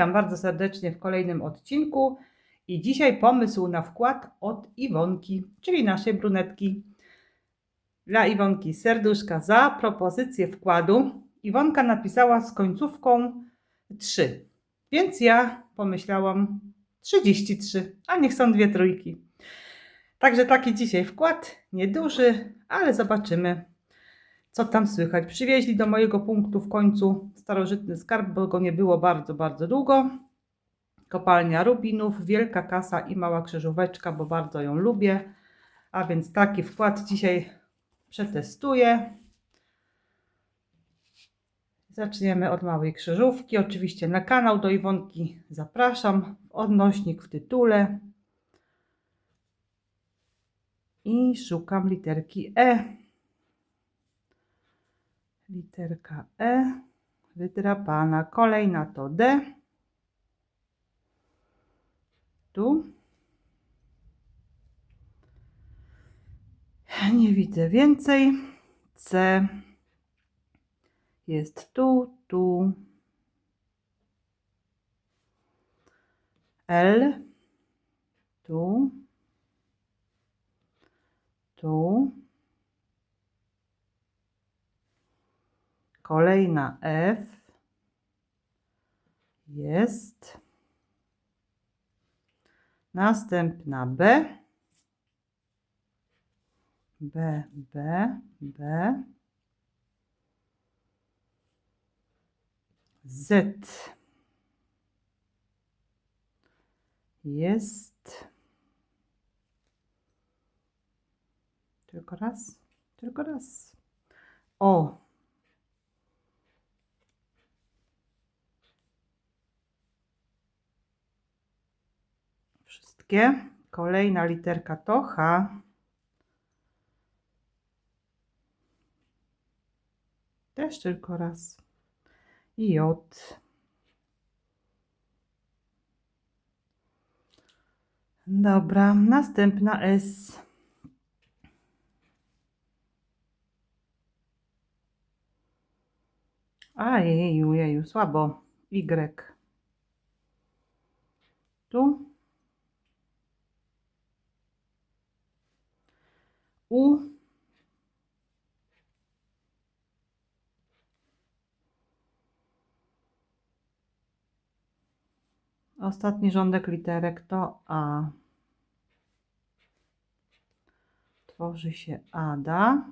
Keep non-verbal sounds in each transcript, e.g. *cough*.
Witam bardzo serdecznie w kolejnym odcinku. I dzisiaj pomysł na wkład od Iwonki, czyli naszej brunetki. Dla Iwonki serduszka za propozycję wkładu. Iwonka napisała z końcówką 3, więc ja pomyślałam 33, a niech są dwie trójki. Także taki dzisiaj wkład, nieduży, ale zobaczymy, co tam słychać. Przywieźli do mojego punktu w końcu starożytny skarb, bo go nie było bardzo, bardzo długo. Kopalnia rubinów, wielka kasa i mała krzyżóweczka, bo bardzo ją lubię. A więc taki wkład dzisiaj przetestuję. Zaczniemy od małej krzyżówki. Oczywiście na kanał do Iwonki zapraszam. Odnośnik w tytule. I szukam literki E. Literka E. Wydrapana. Kolejna to D. Tu. Nie widzę więcej. C. Jest tu, tu. L. Tu. Tu. Kolejna F. Jest. Następna B. B, B, B. Z. Jest. Tylko raz, tylko raz. O. Wszystkie. Kolejna literka to H. Też tylko raz. I J. Dobra, następna S. A jeju, jeju, słabo. Y. Tu. U. Ostatni rządek literek to A. Tworzy się Ada.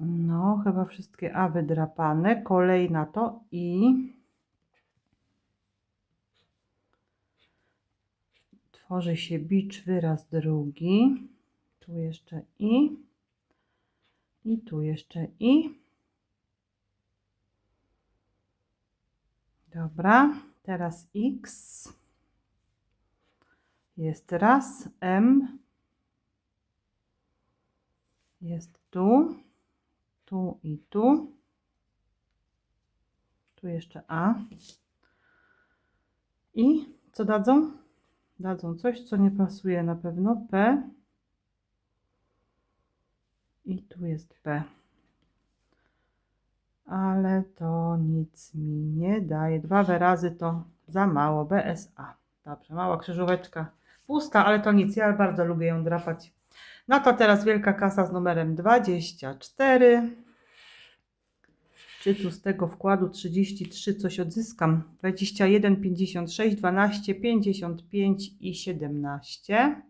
No, chyba wszystkie A wydrapane. Kolejna to I. Tworzy się bicz wyraz drugi. Tu jeszcze I. I tu jeszcze I. Dobra, teraz X. Jest raz M. Jest tu. Tu i tu. Tu jeszcze A. I co dadzą? Dadzą coś, co nie pasuje na pewno. P. I tu jest P. Ale to nic mi nie daje. Dwa wyrazy to za mało. BSA. Dobrze, mała krzyżóweczka. Pusta, ale to nic. Ja bardzo lubię ją drapać. No to teraz wielka kasa z numerem 24. Czy z tego wkładu 33 coś odzyskam? 21, 56, 12, 55 i 17.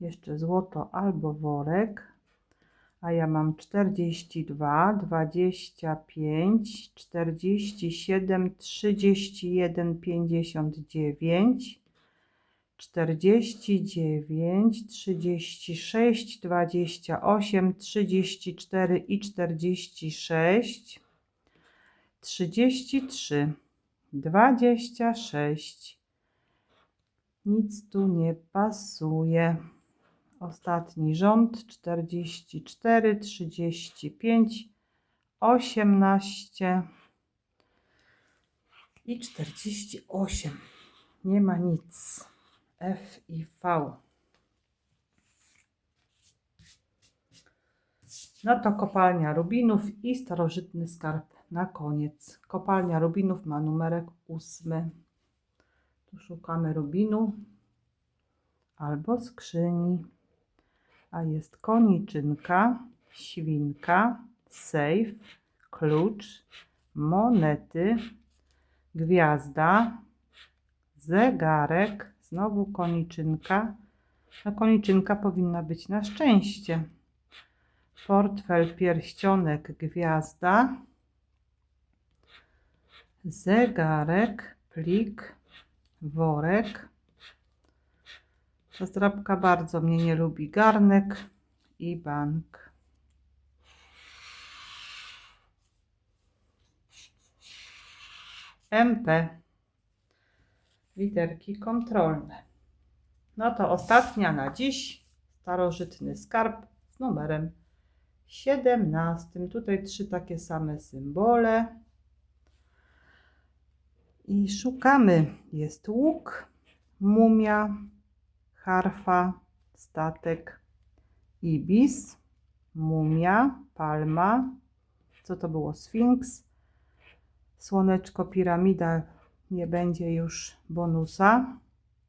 Jeszcze złoto albo worek. A ja mam 42, 25, 47, 31, 59. 49, 36, 28, 34 i 46, 33, 26. Nic tu nie pasuje. Ostatni rząd 44, 35, 18 i 48. Nie ma nic. F i V. No to kopalnia Rubinów i starożytny skarb na koniec. Kopalnia Rubinów ma numerek ósmy. Tu szukamy Rubinu albo skrzyni. A jest koniczynka, świnka, sejf, klucz, monety, gwiazda, zegarek, znowu koniczynka. No koniczynka powinna być na szczęście. Portfel, pierścionek, gwiazda, zegarek, plik, worek. Ta zdrabka bardzo mnie nie lubi. Garnek i bank. MP. Literki kontrolne. No to ostatnia na dziś. Starożytny skarb z numerem 17. Tutaj trzy takie same symbole. I szukamy. Jest łuk, mumia, harfa, statek, ibis, mumia, palma. Co to było? Sfinks. Słoneczko, piramida. Nie będzie już bonusa.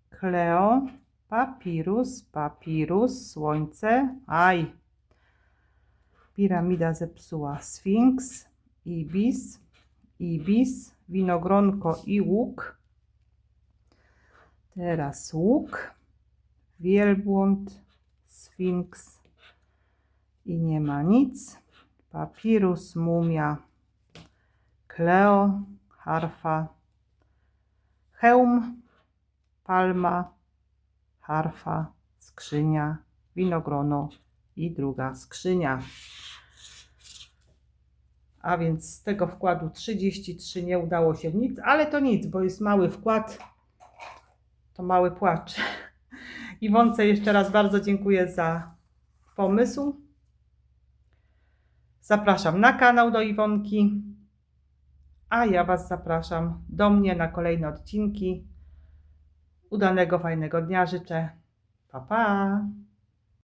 Kleo, papirus, papirus, słońce. Aj, Piramida zepsuła Sfinks, Ibis, Ibis, winogronko i łuk. Teraz łuk, wielbłąd, Sfinks i nie ma nic. Papirus, mumia, Kleo, harfa, hełm, palma, harfa, skrzynia, winogrono i druga skrzynia. A więc z tego wkładu 33 nie udało się nic, ale to nic, bo jest mały wkład. To mały płacz. *laughs* Iwonce jeszcze raz bardzo dziękuję za pomysł. Zapraszam na kanał do Iwonki. A ja Was zapraszam do mnie na kolejne odcinki. Udanego, fajnego dnia życzę. Pa, pa!